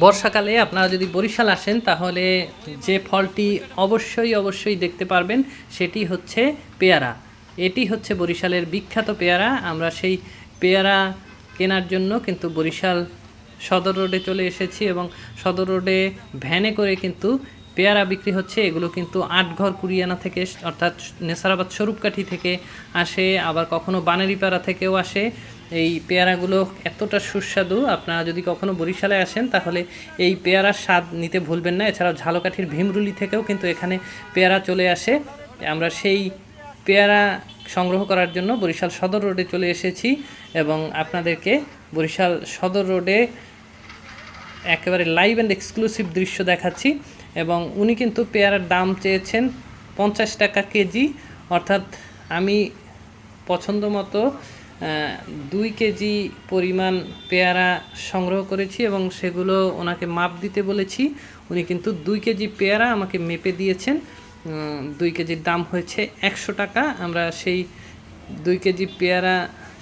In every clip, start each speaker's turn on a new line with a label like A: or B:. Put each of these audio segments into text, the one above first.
A: বর্ষাকালে আপনারা যদি বরিশাল আসেন, তাহলে যে ফলটি অবশ্যই অবশ্যই দেখতে পারবেন, সেটি হচ্ছে পেয়ারা। এটি হচ্ছে বরিশালের বিখ্যাত পেয়ারা। আমরা সেই পেয়ারা কেনার জন্য কিন্তু বরিশাল সদর রোডে চলে এসেছি এবং সদর রোডে ভ্যানে করে কিন্তু পেয়ারা বিক্রি হচ্ছে। এগুলো কিন্তু আটঘর কুরিয়ানা থেকে, অর্থাৎ নেসারাবাদ স্বরূপকাঠি থেকে আসে, আবার কখনো বানেরিপাড়া থেকেও আসে। এই পেয়ারাগুলো এতটা সুস্বাদু। আপনারা যদি কখনো বরিশালে আসেন, তাহলে এই পেয়ারার স্বাদ নিতে ভুলবেন না। এছাড়াও ঝালকাঠির ভীমরুলি থেকেও কিন্তু এখানে পেয়ারা চলে আসে। আমরা সেই পেয়ারা সংগ্রহ করার জন্য বরিশাল সদর রোডে চলে এসেছি এবং আপনাদেরকে বরিশাল সদর রোডে একেবারে লাইভ অ্যান্ড এক্সক্লুসিভ দৃশ্য দেখাচ্ছি এবং উনি কিন্তু পেয়ারার দাম চেয়েছেন পঞ্চাশ টাকা কেজি। অর্থাৎ আমি পছন্দ মতো দুই কেজি পরিমাণ পেয়ারা সংগ্রহ করেছি এবং সেগুলো ওনাকে মাপ দিতে বলেছি। উনি কিন্তু দুই কেজি পেয়ারা আমাকে মেপে দিয়েছেন। দুই কেজির দাম হয়েছে একশো টাকা। আমরা সেই দুই কেজি পেয়ারা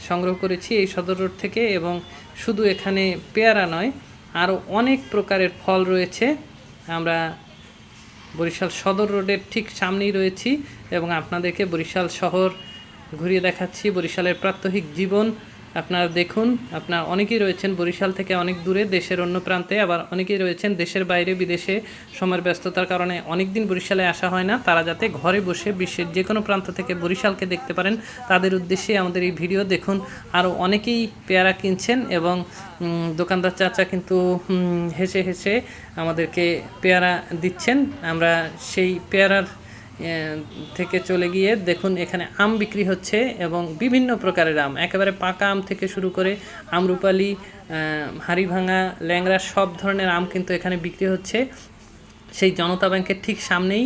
A: সংগ্রহ করেছি এই সদর রোড থেকে এবং শুধু এখানে পেয়ারা নয়, আরও অনেক প্রকারের ফল রয়েছে। আমরা বরিশাল সদর রোডের ঠিক সামনেই রয়েছি এবং আপনাদেরকে বরিশাল শহর ঘুরিয়ে দেখাচ্ছি বরিশালের প্রাত্যহিক জীবন। আপনারা দেখুন, আপনার অনেকেই রয়েছেন বরিশাল থেকে অনেক দূরে, দেশের অন্য প্রান্তে। আবার অনেকেই রয়েছেন দেশের বাইরে, বিদেশে। সময়ের ব্যস্ততার কারণে অনেক দিন বরিশালে আসা হয় না। তারা যাতে ঘরে বসে বিশ্বের যে কোনো প্রান্ত থেকে বরিশালকে দেখতে পারেন, তাদের উদ্দেশ্যে আমাদের এই ভিডিও দেখুন। আরও অনেকেই পেয়ারা কিনছেন এবং দোকানদার চাচা কিন্তু হেসে হেসে আমাদেরকে পেয়ারা দিচ্ছেন। আমরা সেই পেয়ারার থেকে চলে গিয়ে দেখুন এখানে আম বিক্রি হচ্ছে এবং বিভিন্ন প্রকারের আম। একেবারে পাকা আম থেকে শুরু করে আমরুপালি হাড়িভাঙা ল্যাংরা সব ধরনের আম কিন্তু এখানে বিক্রি হচ্ছে। সেই জনতা ব্যাংকের ঠিক সামনেই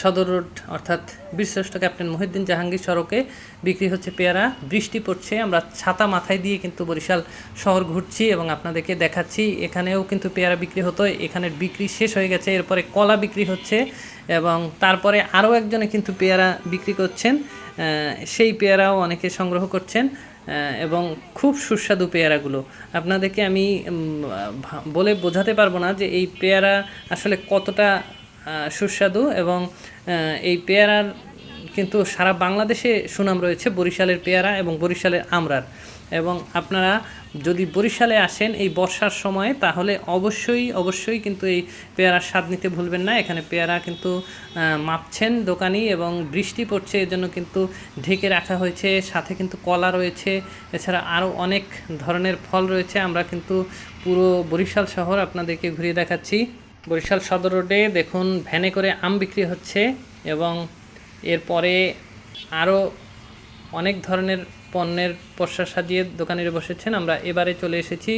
A: সদর রোড, অর্থাৎ বীরশ্রেষ্ঠ ক্যাপ্টেন মহিউদ্দিন জাহাঙ্গীর সড়কে বিক্রি হচ্ছে পেয়ারা। বৃষ্টি পড়ছে, আমরা ছাতা মাথায় দিয়ে কিন্তু বরিশাল শহর ঘুরছি এবং আপনাদেরকে দেখাচ্ছি, এখানেও কিন্তু পেয়ারা বিক্রি হতো এখানের বিক্রি শেষ হয়ে গেছে, এরপরে কলা বিক্রি হচ্ছে এবং তারপরে আরও একজনে কিন্তু পেয়ারা বিক্রি করছেন সেই পেয়ারাও অনেকে সংগ্রহ করছেন এবং খুব সুস্বাদু পেয়ারাগুলো। আপনাদেরকে আমি বলে বোঝাতে পারব না যে এই পেয়ারা আসলে কতটা সুস্বাদু এবং এই পেয়ারার কিন্তু সারা বাংলাদেশে সুনাম রয়েছে বরিশালের পেয়ারা এবং বরিশালের আমরার। এবং আপনারা যদি বরিশালে আসেন এই বর্ষার সময়, তাহলে অবশ্যই অবশ্যই কিন্তু এই পেয়ারার স্বাদ নিতে ভুলবেন না। এখানে পেয়ারা কিন্তু মাপছেন দোকানি এবং বৃষ্টি পড়ছে, এজন্য কিন্তু ঢেকে রাখা হয়েছে। সাথে কিন্তু কলা রয়েছে। এছাড়া আরও অনেক ধরনের ফল রয়েছে। আমরা কিন্তু পুরো বরিশাল শহর আপনাদেরকে ঘুরিয়ে দেখাচ্ছি। বরিশাল সদর রোডে দেখুন ভ্যানে করে আম বিক্রি হচ্ছে এবং এরপরে আরও অনেক ধরনের পণ্যের পসরা সাজিয়ে দোকানিরা বসেছেন। আমরা এবারে চলে এসেছি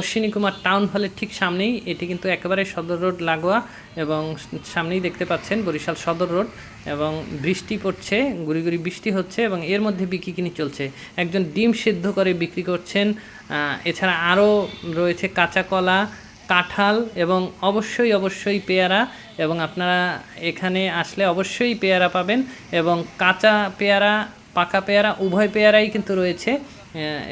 A: অশ্বিনী কুমার টাউন হলের ঠিক সামনেই। এটি কিন্তু একেবারে সদর রোড লাগোয়া এবং সামনেই দেখতে পাচ্ছেন বরিশাল সদর রোড এবং বৃষ্টি পড়ছে, গুড়ি গুড়ি বৃষ্টি হচ্ছে এবং এর মধ্যে বিক্রি কিনি চলছে। একজন ডিম সিদ্ধ করে বিক্রি করছেন। এছাড়া আরও রয়েছে কাঁচা কলা কাঁঠাল এবং অবশ্যই অবশ্যই পেয়ারা এবং আপনারা এখানে আসলে অবশ্যই পেয়ারা পাবেন এবং কাঁচা পেয়ারা, পাকা পেয়ারা, উভয় পেয়ারাই কিন্তু রয়েছে।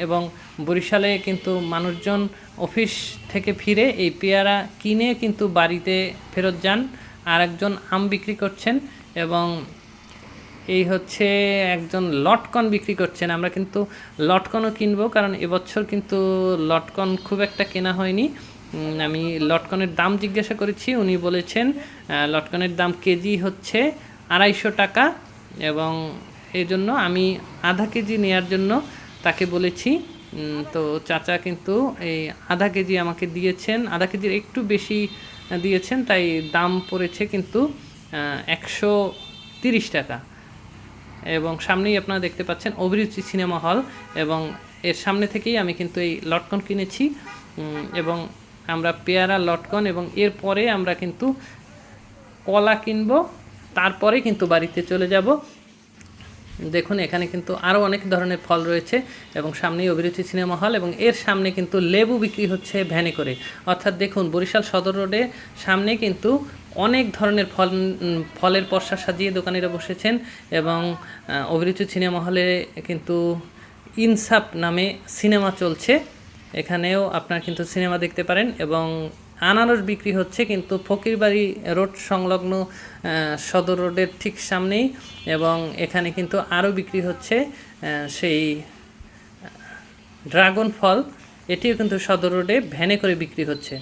A: এবং বরিশালে কিন্তু মানুষজন অফিস থেকে ফিরে এই পেয়ারা কিনে কিন্তু বাড়িতে ফেরত যান। আর একজন আম বিক্রি করছেন এবং এই হচ্ছে একজন লটকন বিক্রি করছেন। আমরা কিন্তু লটকনও কিনবো, কারণ এবছর কিন্তু লটকন খুব একটা কেনা হয়নি। আমি লটকনের দাম জিজ্ঞাসা করেছি, উনি বলেছেন লটকনের দাম কেজি হচ্ছে আড়াইশো টাকা এবং এই জন্য আমি আধা কেজি নেয়ার জন্য তাকে বলেছি। তো চাচা কিন্তু এই আধা কেজি আমাকে দিয়েছেন, আধা কেজির একটু বেশি দিয়েছেন, তাই দাম পড়েছে কিন্তু একশো তিরিশ টাকা। এবং সামনেই আপনারা দেখতে পাচ্ছেন অভিরুচি সিনেমা হল এবং এর সামনে থেকেই আমি কিন্তু এই লটকন কিনেছি। এবং আমরা পেয়ারা, লটকন এবং এরপরে আমরা কিন্তু কলা কিনবো, তারপরে কিন্তু বাড়িতে চলে যাব। দেখুন, এখানে কিন্তু আরও অনেক ধরনের ফল রয়েছে এবং সামনেই অভিরুচি সিনেমা হল এবং এর সামনে কিন্তু লেবু বিক্রি হচ্ছে ভ্যানে করে অর্থাৎ দেখুন, বরিশাল সদর রোডে সামনে কিন্তু অনেক ধরনের ফল ফলের পসরা সাজিয়ে দোকানিরা বসেছেন এবং অভিরুচি সিনেমা হলে কিন্তু ইনসাফ নামে সিনেমা চলছে। এখানেও আপনার কিন্তু সিনেমা দেখতে পারেন এবং আনারস বিক্রি হচ্ছে কিন্তু ফকিরবাড়ি রোড সংলগ্ন সদর রোডের ঠিক সামনেই এবং এখানে কিন্তু আরও বিক্রি হচ্ছে সেই ড্রাগন ফল। এটিও কিন্তু সদর রোডে ভ্যানে করে বিক্রি হচ্ছে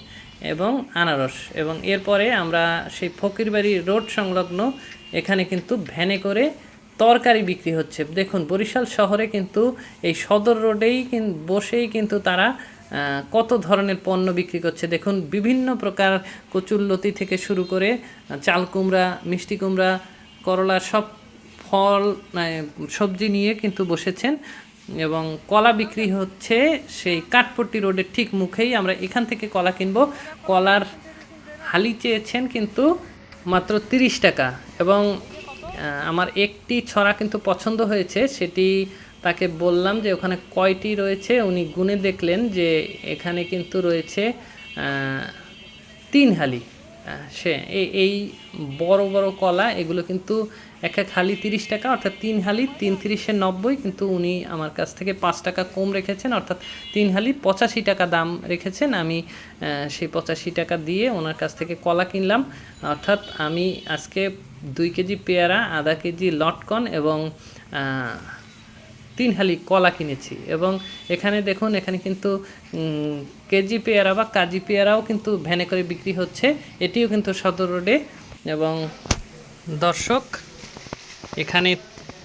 A: এবং আনারস এবং এরপরে আমরা সেই ফকিরবাড়ি রোড সংলগ্ন, এখানে কিন্তু ভ্যানে করে তরকারি বিক্রি হচ্ছে। দেখুন, বরিশাল শহরে কিন্তু এই সদর রোডেই বসেই কিন্তু তারা কত ধরনের পণ্য বিক্রি করছে। দেখুন, বিভিন্ন প্রকার কচুরলতি থেকে শুরু করে চাল কুমড়া, মিষ্টি কুমড়া, করলা, সব ফল মানে সবজি নিয়ে কিন্তু বসেছেন। এবং কলা বিক্রি হচ্ছে সেই কাঠপট্টি রোডের ঠিক মুখেই। আমরা এখান থেকে কলা কিনব। কলার হালি চেয়েছেন কিন্তু মাত্র তিরিশ টাকা। এবং আমার একটি ছড়া কিন্তু পছন্দ হয়েছে, সেটি তাকে বললাম যে ওখানে কয়টি রয়েছে, উনি গুনে দেখলেন যে এখানে কিন্তু রয়েছে তিন হালি। সে এই বড় বড় কলা, এগুলো কিন্তু এক এক হালি তিরিশ টাকা, অর্থাৎ তিন হালি তিন তিরিশে নব্বই, কিন্তু উনি আমার কাছ থেকে পাঁচ টাকা কম রেখেছেন, অর্থাৎ তিন হালি পঁচাশি টাকা দাম রেখেছেন। আমি সেই পঁচাশি টাকা দিয়ে ওনার কাছ থেকে কলা কিনলাম। অর্থাৎ আমি আজকে দুই কেজি পেয়ারা, আধা কেজি লটকন এবং তিন হালি কলা কিনেছি। এবং এখানে দেখুন, এখানে কিন্তু কেজি পেয়ারা বা কাজি পেয়ারাও কিন্তু ভ্যানে করে বিক্রি হচ্ছে। এটিও কিন্তু সদর রোডে। এবং দর্শক, এখানে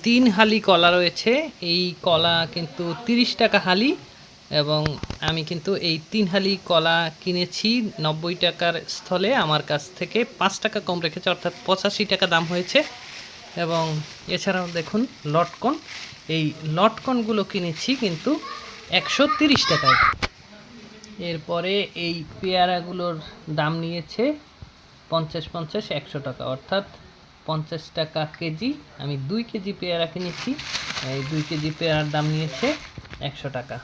A: তিন হালি কলা রয়েছে। এই কলা কিন্তু তিরিশ টাকা হালি। এবং আমি কিন্তু এই তিন হালি কলা কিনেছি নব্বই টাকার স্থলে। আমার কাছ থেকে পাঁচ টাকা কম রেখেছে, অর্থাৎ পঁচাশি টাকা দাম হয়েছে। এবং এছাড়াও দেখুন লটকন। এই লটকনগুলো কিনেছি কিন্তু একশো তিরিশ টাকায়। এরপরে এই পেয়ারাগুলোর দাম নিয়েছে পঞ্চাশ পঞ্চাশ একশো টাকা, অর্থাৎ পঞ্চাশ টাকা কেজি। আমি দুই কেজি পেয়ারা কিনেছি, এই দুই কেজি পেয়ারার দাম নিয়েছে একশো টাকা।